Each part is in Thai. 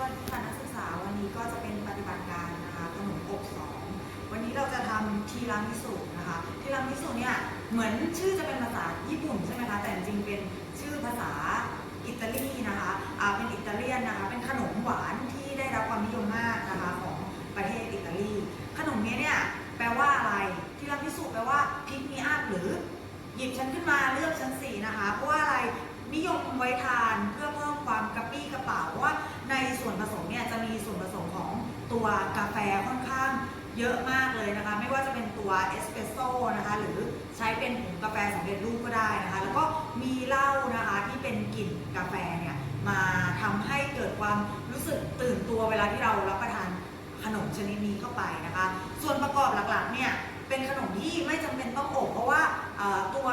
วัสดีค่ะนักศึกษาวันนี้ก็จะเป็นปฏิบัติการนะคะขนมอบสองวันนี้เราจะทำทีรามิสุนะคะทีรามิสุเนี่ยเหมือนชื่อจะเป็นภาษาญี่ปุ่นใช่ไหมคะแต่จริงๆเป็นชื่อภาษาอิตาลีนะคะอ่าเป็นอิตาเลียนนะคะเป็นขนมหวานที่ได้รับความนิยมมากนะคะของประเทศอิตาลี ขนมนี้เนี่ยแปลว่าอะไรทีรามิสุแปลว่าพิกมีอัพหรือ หยิบฉันขึ้นมาเลือกฉันสีนะคะ เพราะว่าอะไรนิยมไว้ทานเพื่อเพิ่มความกระปรี้กระเป๋าว่าในส่วนผสมเนี่ยจะมีส่วนผสมของตัวกาแฟค่อนข้างเยอะมากเลยนะคะ ไม่ว่าจะเป็นตัวเอสเปรสโซ่นะคะหรือใช้เป็นผงกาแฟสำเร็จรูปก็ได้นะคะ แล้วก็มีเหล้านะคะที่เป็นกลิ่นกาแฟเนี่ยมาทำให้เกิดความรู้สึกตื่นตัวเวลาที่เรารับประทานขนมชนิดนี้เข้าไปนะคะ ส่วนประกอบหลักๆเนี่ย เป็นขนมที่ไม่จำเป็นต้องอบเพราะว่าตัว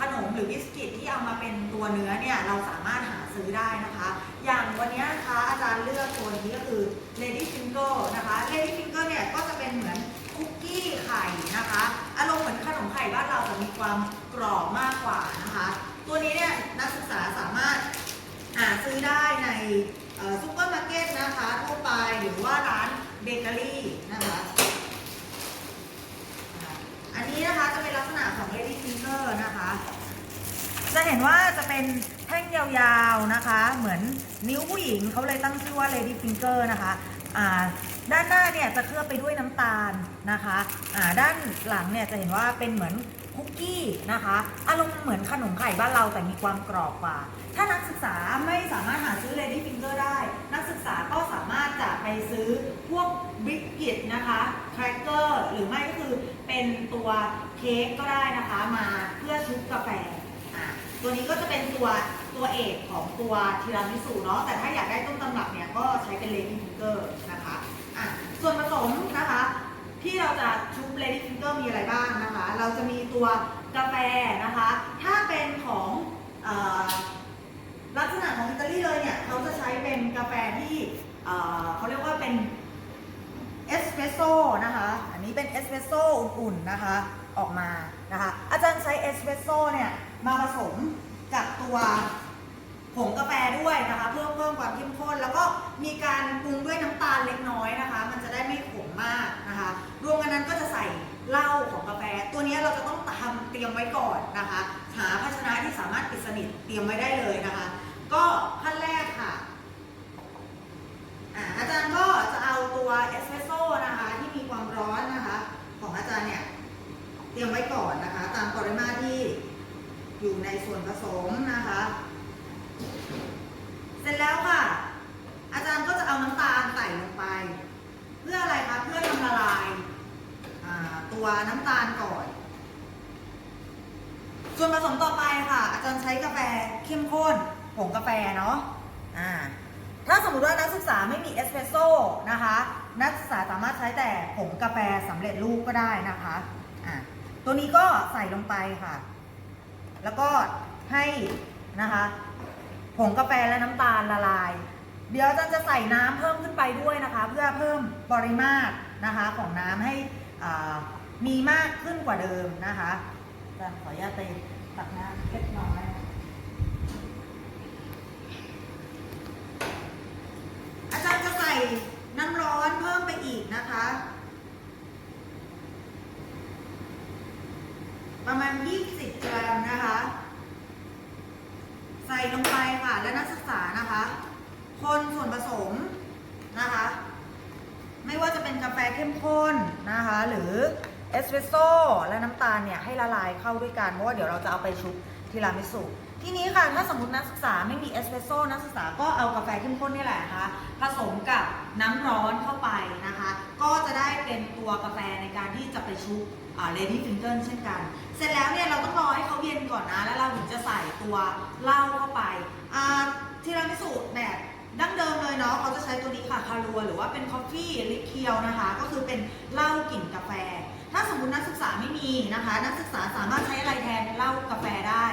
ขนมหรือบิสกิตที่เอามาเป็นตัวเนื้อเนี่ยเราสามารถหาซื้อได้นะคะ อย่างวันนี้นะคะอาจารย์เลือกตัวนี้ก็คือ Lady Finger นะคะ Lady Finger เนี่ยก็จะเป็นเหมือนคุกกี้ไข่นะคะ อารมณ์เหมือนขนมไข่บ้านเราแต่มีความกรอบมากกว่านะคะ ตัวนี้เนี่ยนักศึกษาสามารถ หาซื้อได้ในซูเปอร์มาร์เก็ตนะคะทั่วไปหรือว่าร้านเบเกอรี่นะคะอ่าอันนี้นะคะจะเป็นลักษณะของ Lady Finger นะคะ จะเห็นว่าจะ เป็นแท่งยาวๆนะคะ เหมือนนิ้วผู้หญิงเขาเลยตั้งชื่อว่า Lady Finger นะคะอ่าด้านหน้าเนี่ยจะเคลือบไปด้วยน้ำตาลนะคะอ่าด้านหลังเนี่ยจะเห็นว่าเป็นเหมือนคุกกี้นะคะอารมณ์เหมือนขนมไข่บ้านเราแต่มีความกรอบกว่า ถ้านักศึกษาไม่สามารถหาซื้อ Lady Finger ได้ นักศึกษาก็สามารถจะไปซื้อพวกบิสกิตนะคะแครกเกอร์หรือไม่ก็คือเป็นตัวเค้กก็ได้นะคะมาเพื่อชุบกาแฟ ตัวนี้ก็จะเป็นตัวตัวเอกของตัวทีรามิสุเนาะแต่ถ้าอยากได้ต้นตำรับเนี่ยก็ใช้เป็น Lady Finger นะคะอะส่วนผสมนะคะที่เราจะชุบ Lady Finger มีอะไรบ้างนะคะ เราจะมีตัวกาแฟนะคะ ถ้าเป็นของลักษณะของอิตาลีเลยเนี่ยเขาจะใช้เป็นกาแฟที่เอ่อเขาเรียกว่าเป็นเอสเปรสโซ่นะคะ อันนี้เป็นเอสเปรสโซ่อุ่นๆนะคะออกมานะคะ อาจารย์ใช้เอสเปรสโซ่เนี่ย มาผสมกับตัวผงกาแฟด้วยนะคะ เพื่อเพิ่มความเข้มข้น แล้วก็มีการปรุงด้วยน้ำตาลเล็กน้อยนะคะ มันจะได้ไม่ขมมากนะคะรวมกันนั้นก็จะใส่เหล้าของกาแฟ ตัวนี้เราจะต้องทำเตรียมไว้ก่อนนะคะ หาภาชนะที่สามารถปิดสนิทเตรียมไว้ได้เลยนะคะ ก็ขั้นแรกค่ะอ่าอาจารย์ก็จะเอาตัวเอสเปรสโซ่นะคะ ที่มีความร้อนนะคะ ของอาจารย์เนี่ยเตรียมไว้ก่อนนะคะ ตามปริมาตรที่อยู่ในส่ วนผสมนะคะ เสร็จแล้วค่ะ อาจารย์ก็จะเอาน้ำตาลใส่ลงไป เพื่ออะไรคะ เพื่อทำละลายตัวน้ำตาลก่อน ส่วนผสมต่อไปค่ะ อาจารย์ใช้กาแฟเข้มข้นผงกาแฟเนาะอ่าถ้าสมมติว่านักศึกษาไม่มีเอสเปรสโซ่นะคะ นักศึกษาสามารถใช้แต่ผงกาแฟสำเร็จรูปก็ได้นะคะอ่าตัวนี้ก็ใส่ลงไปค่ะ แล้วก็ ให้นะคะผงกาแฟและน้ำตาลละลาย เดี๋ยวอาจารย์จะใส่น้ำเพิ่มขึ้นไปด้วยนะคะ เพื่อเพิ่มปริมาตรนะคะของน้ำให้มีมากขึ้นกว่าเดิมนะคะอาจารย์ขออนุญาตไปตักน้ำเล็กน้อยอาจารย์จะใส่น้ำร้อนเพิ่มไปอีกนะคะ ประมาณ 20 กรัมนะคะ ใส่ลงไปค่ะ และนักศึกษานะคะ คนส่วนผสมนะคะ ไม่ว่าจะเป็นกาแฟเข้มข้นนะคะ หรือเอสเปรสโซ่และน้ำตาลเนี่ยให้ละลายเข้าด้วยกันเพราะว่าเดี๋ยวเราจะเอาไปชุบทีรามิสุทีนี้ค่ะถ้าสมมตินักศึกษาไม่มีเอสเปรสโซ่นักศึกษาก็เอากาแฟเข้มข้นนี่แหละนะคะผสมกับน้ำร้อนเข้าไปนะคะ ก็จะได้เป็นตัวกาแฟในการที่จะไปชุบเลดี้ฟิงเกิลเช่นกัน เสร็จแล้วเนี่ยเราต้องรอให้เขาเย็นก่อนนะ แล้วเราถึงจะใส่ตัวเหล้าเข้าไปอ่าทีรามิสุแบบดั้งเดิมเลยเนาะเขาจะใช้ตัวนี้ค่ะคารัวหรือว่าเป็นคอฟฟี่ลิเคียวนะคะ ก็คือเป็นเหล้ากลิ่นกาแฟ ถ้าสมมตินักศึกษาไม่มีนะคะ นักศึกษาสามารถใช้อะไรแทนเหล้ากาแฟได้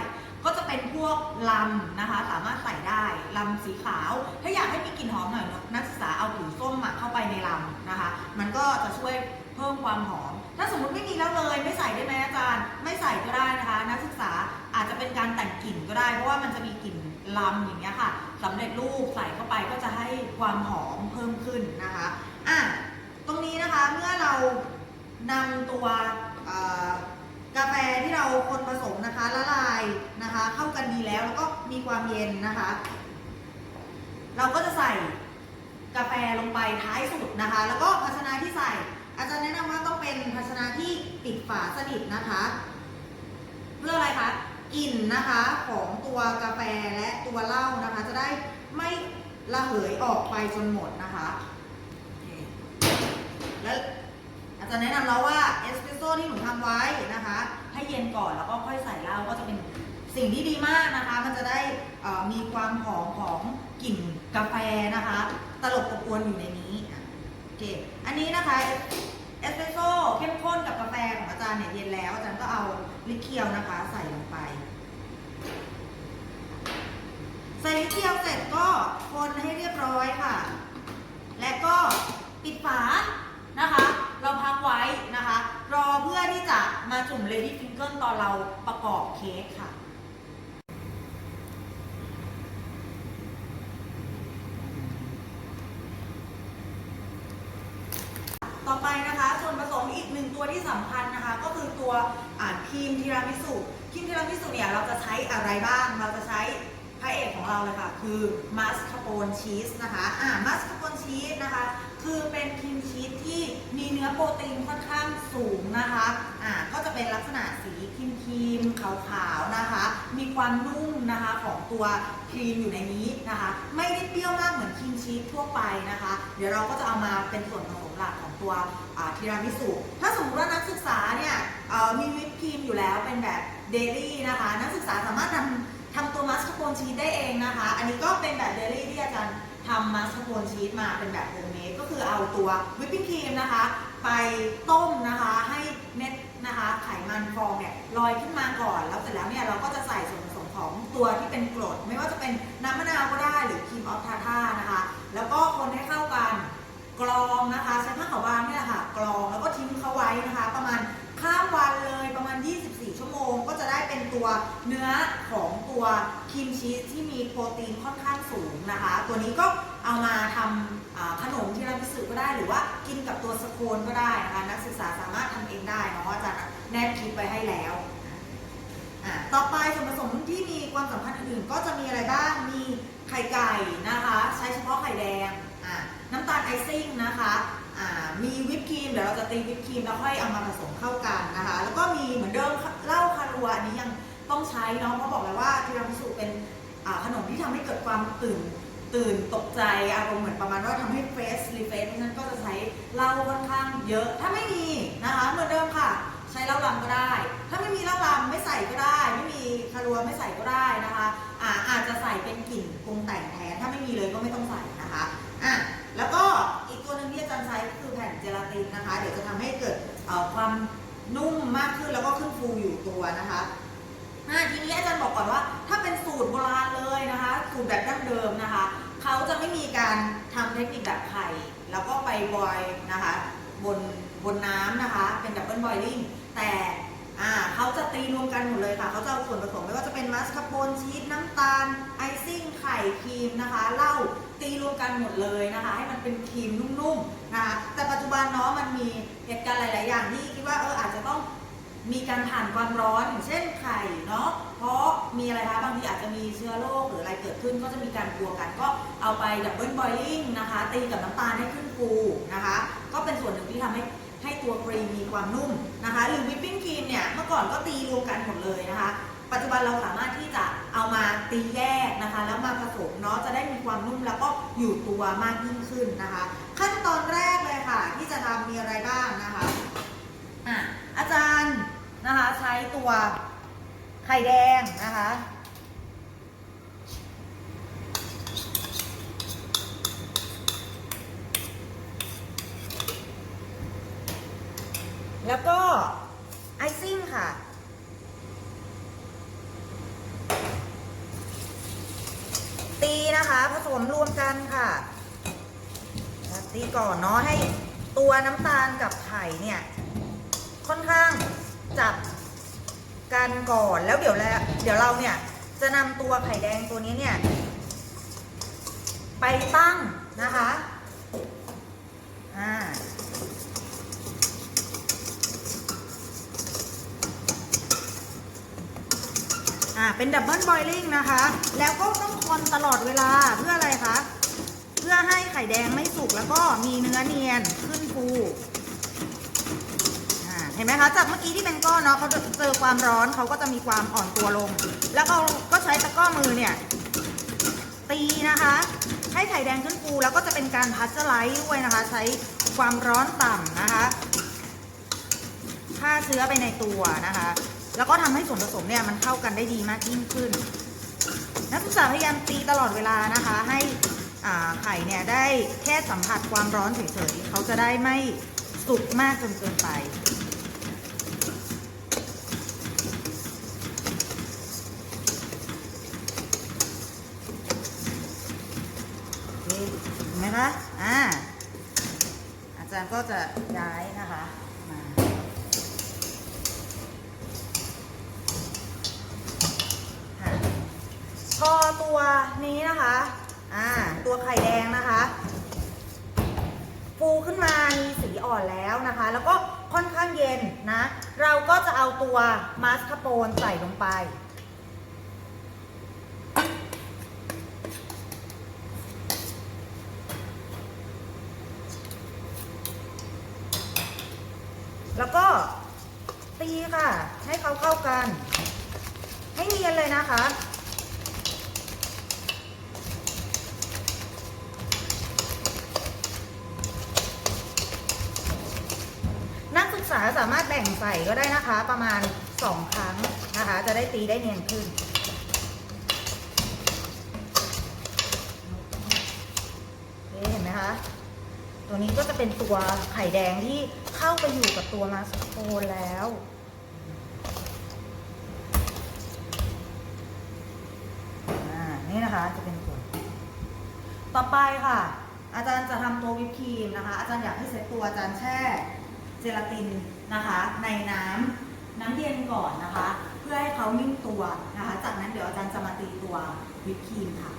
วกลำนะคะ สามารถใส่ได้ลำสีขาว ถ้าอยากให้มีกลิ่นหอมหน่อยนักศึกษาเอาผิวส้มอะเข้าไปในลำนะคะ มันก็จะช่วยเพิ่มความหอม ถ้าสมมติไม่มีแล้วเลยไม่ใส่ได้ไหมอาจารย์ ไม่ใส่ก็ได้นะคะ นักศึกษาอาจจะเป็นการแต่งกลิ่นก็ได้ เพราะว่ามันจะมีกลิ่นลำอย่างเงี้ยค่ะสำเร็จรูปใส่เข้าไปก็จะให้ความหอมเพิ่มขึ้นนะคะอะตรงนี้นะคะเมื่อเรานำตัวเอ่อ กาแฟที่เราคนผสมนะคะละลายนะคะ เข้ากันดีแล้วแล้วก็มีความเย็นนะคะ เราก็จะใส่กาแฟลงไปท้ายสุดนะคะ แล้วก็ภาชนะที่ใส่ อาจารย์แนะนำว่าต้องเป็นภาชนะที่ปิดฝาสนิทนะคะ เพื่ออะไรคะกลิ่นนะคะของตัวกาแฟและตัวเหล้านะคะ จะได้ไม่ระเหยออกไปจนหมดนะคะแล้ว อาจารย์แนะนำแล้วว่าเอสเปรสโซ่ที่หนูทำไว้นะคะ ให้เย็นก่อนแล้วก็ค่อยใส่เหล้าก็จะเป็นสิ่งที่ดีมากนะคะ มันจะได้มีความหอมของกลิ่นกาแฟนะคะ ตลบอบอวนอยู่ในนี้โอเคอันนี้นะคะเอสเปรสโซ่เข้มข้นกับกาแฟของอาจารย์เนี่ยเย็นแล้ว อาจารย์ก็เอาลิเคียวนะคะ ใส่ลงไปใส่ลิเคียวเสร็จก็คนให้เรียบร้อยค่ะ และก็ปิดฝานะคะ เราพักไว้นะคะ รอเพื่อที่จะมาจุ่มเลดี้ฟิงเกิลตอนเราประกอบเค้กค่ะต่อไปนะคะส่วนผสมอีกหนึ่งตัวที่สำคัญนะคะ ก็คือตัวครีมทีรามิสุครีมทีรามิสุเนี่ยเราจะใช้อะไรบ้าง เราจะใช้พระเอกของเราเลยค่ะ คือมัสคาโปนชีสนะคะอ่ามัสคาโปนชีสนะคะ คือเป็นครีมชีสที่มีเนื้อโปรตีนค่อนข้างสูงนะคะอ่าก็จะเป็นลักษณะสีครีมครีมๆขาวๆนะคะ มีความนุ่มนะคะของตัวครีมอยู่ในนี้นะคะ ไม่ได้เปรี้ยวมากเหมือนครีมชีสทั่วไปนะคะ เดี๋ยวเราก็จะเอามาเป็นส่วนผสมหลักของตัวทีรามิสุถ้าสมมติว่านักศึกษาเนี่ยมีวิปครีมอยู่แล้วเป็นแบบเดลี่นะคะ นักศึกษาสามารถทำทำตัวมัสคาโปนชีสได้เองนะคะ อันนี้ก็เป็นแบบเดลี่ที่อาจารย์ ทำมัสคาโปนชีสมาเป็นแบบโฮมเมดก็คือเอาตัววิปปิ้งครีมนะคะ ไปต้มนะคะให้เม็ดนะคะไขมันฟองเนี่ยลอยขึ้นมาก่อน แล้วเสร็จแล้วเนี่ยเราก็จะใส่ส่วนผสมของตัวที่เป็นกรด ไม่ว่าจะเป็นน้ำมะนาวก็ได้หรือครีมออฟทาท่านะคะ แล้วก็คนให้เข้ากันกรองนะคะใช้ผ้าขาวบางเนี่ยแหละค่ะกรองแล้วก็ทิ้งเขาไว้นะคะ ประมาณ ข้ามวันเลยประมาณ 24 ชั่วโมง ก็จะได้เป็นตัวเนื้อของตัวครีมชีสที่มีโปรตีนค่อนข้างสูงนะคะ ตัวนี้ก็เอามาทำขนมที่เราพิสูจก็ได้หรือว่ากินกับตัวสโคนก็ได้นะคะนักศึกษาสามารถทำเองได้เนาะอาจารย์แนบคลิปไปให้แล้วต่อไปส่วนผสมที่มีความสัมพันธ์อื่นๆก็จะมีอะไรบ้าง มีไข่ไก่นะคะ ใช้เฉพาะไข่แดงน้ำตาลไอซิ่งนะคะ ครีมเดี๋ยวเราจะตีวิปครีมแล้วค่อยเอามาผสมเข้ากันนะคะ แล้วก็มีเหมือนเดิมเหล้าคารัวอันนี้ยังต้องใช้เนาะเพราะบอกเลยว่าทีรามิสุเป็นขนมที่ทำให้เกิดความตื่นตื่นตกใจอารมณ์เหมือนประมาณว่าทำให้เฟสรีเฟสเพราะฉะนั้นก็จะใช้เหล้าค่อนข้างเยอะถ้าไม่มีนะคะเหมือนเดิมค่ะ ใช้เหล้าลำก็ได้ ถ้าไม่มีเหล้าลำไม่ใส่ก็ได้ ไม่มีคารัวไม่ใส่ก็ได้นะคะอาอาจจะใส่เป็นกลิ่นปรุงแต่งแทนถ้าไม่มีเลยก็ไม่ต้องใส่ นะคะ เดี๋ยวจะทำให้เกิดความนุ่มมากขึ้นแล้วก็ขึ้นฟูอยู่ตัวนะคะทีนี้อาจารย์บอกก่อนว่า ถ้าเป็นสูตรโบราณเลยนะคะ สูตรแบบดั้งเดิมนะคะเขาจะไม่มีการทำเทคนิคแบบไข่แล้วก็ไปบอยนะคะ บนบนน้ำนะคะ เป็นดับเบิลบอยลิงแต่ อ่าเขาจะตีรวมกันหมดเลยค่ะ เขาจะเอาส่วนผสมไม่ว่าจะเป็นมัสคาโปนชีสน้ำตาล ไอซิ่ง ไข่ครีมนะคะเหล้าตีรวมกันหมดเลยนะคะ ให้มันเป็นครีมนุ่มๆนะคะแต่ปัจจุบันเนาะมันมีเหตุการณ์หลาย ๆ อย่างที่คิดว่าเอออาจจะต้องมีการผ่านความร้อนอย่างเช่นไข่เนาะเพราะมีอะไรคะบางทีอาจจะมีเชื้อโรคหรืออะไรเกิดขึ้นก็จะมีการกลัวกันก็เอาไปดับเบิลบอยลิงนะคะตีกับน้ำตาลให้ขึ้นฟูนะคะ ก็เป็นส่วนหนึ่งที่ทำให้ ให้ตัวครีมมีความนุ่มนะคะ หรือวิปปิ้งครีมเนี่ยเมื่อก่อนก็ตีรวมกันหมดเลยนะคะ ปัจจุบันเราสามารถที่จะเอามาตีแยกนะคะ แล้วมาผสมเนาะจะได้มีความนุ่มแล้วก็อยู่ตัวมากยิ่งขึ้นนะคะ ขั้นตอนแรกเลยค่ะ ที่จะทำมีอะไรบ้างนะคะอะอาจารย์นะคะใช้ตัวไข่แดงนะคะ แล้วก็ไอซิ่งค่ะ ตีนะคะผสมรวมกันค่ะ ตีก่อนเนาะให้ตัวน้ำตาลกับไข่เนี่ย ค่อนข้างจับกันก่อนแล้วเดี๋ยวแล้วเดี๋ยวเราเนี่ยจะนำตัวไข่แดงตัวนี้เนี่ย ไปตั้งนะคะ อ่า อ่าเป็นดับเบิลบอยลิงนะคะ แล้วก็ต้องคนตลอดเวลาเพื่ออะไรคะ เพื่อให้ไข่แดงไม่สุกแล้วก็มีเนื้อเนียนขึ้นฟูเห็นไหมคะจากเมื่อกี้ที่เป็นก้อนเนาะเขาเจอความร้อนเขาก็จะมีความอ่อนตัวลง แล้วเราก็ใช้ตะก้อมือเนี่ย ตีนะคะ ให้ไข่แดงขึ้นฟูแล้วก็จะเป็นการพัชเจอร์ไลท์ด้วยนะคะ ใช้ความร้อนต่ำนะคะฆ่าเชื้อไปในตัวนะคะ แล้วก็ทำให้ส่วนผสมเนี่ยมันเข้ากันได้ดีมากยิ่งขึ้น นักศึกษาพยายามตีตลอดเวลานะคะ ให้ไข่เนี่ยได้แค่สัมผัสความร้อนเฉยๆเขาจะได้ไม่สุกมากจนเกินไป เห็นไหมคะ อ่า อาจารย์ก็จะย้ายนะคะพอตัว นี้นะคะอ่าตัวไข่แดงนะคะ ฟูขึ้นมามีสีอ่อนแล้วนะคะ แล้วก็ค่อนข้างเย็นนะ เราก็จะเอาตัวมาสคาโปนใส่ลงไปแล้วก็ตีค่ะ ให้เขาเข้ากัน ให้เนียนเลยนะคะ นักศึกษา สามารถแบ่งใส่ก็ได้นะคะ ประมาณ2ครั้งนะคะ จะได้ตีได้เนียนขึ้น เห็นไหมคะ ตัวนี้ก็จะเป็นตัวไข่แดงที่เข้าไปอยู่กับตัวมาสโคนแล้วอ่านี่นะคะจะเป็นตัวต่อไปค่ะ อาจารย์จะทำตัววิปครีมนะคะ อาจารย์อยากให้เซตตัวอาจารย์แช่ เจลาติน นะคะ ในน้ำน้ำเย็นก่อนนะคะ เพื่อให้เขานิ่งตัวนะคะ จากนั้นเดี๋ยวอาจารย์จะมาตีตัววิปครีมค่ะ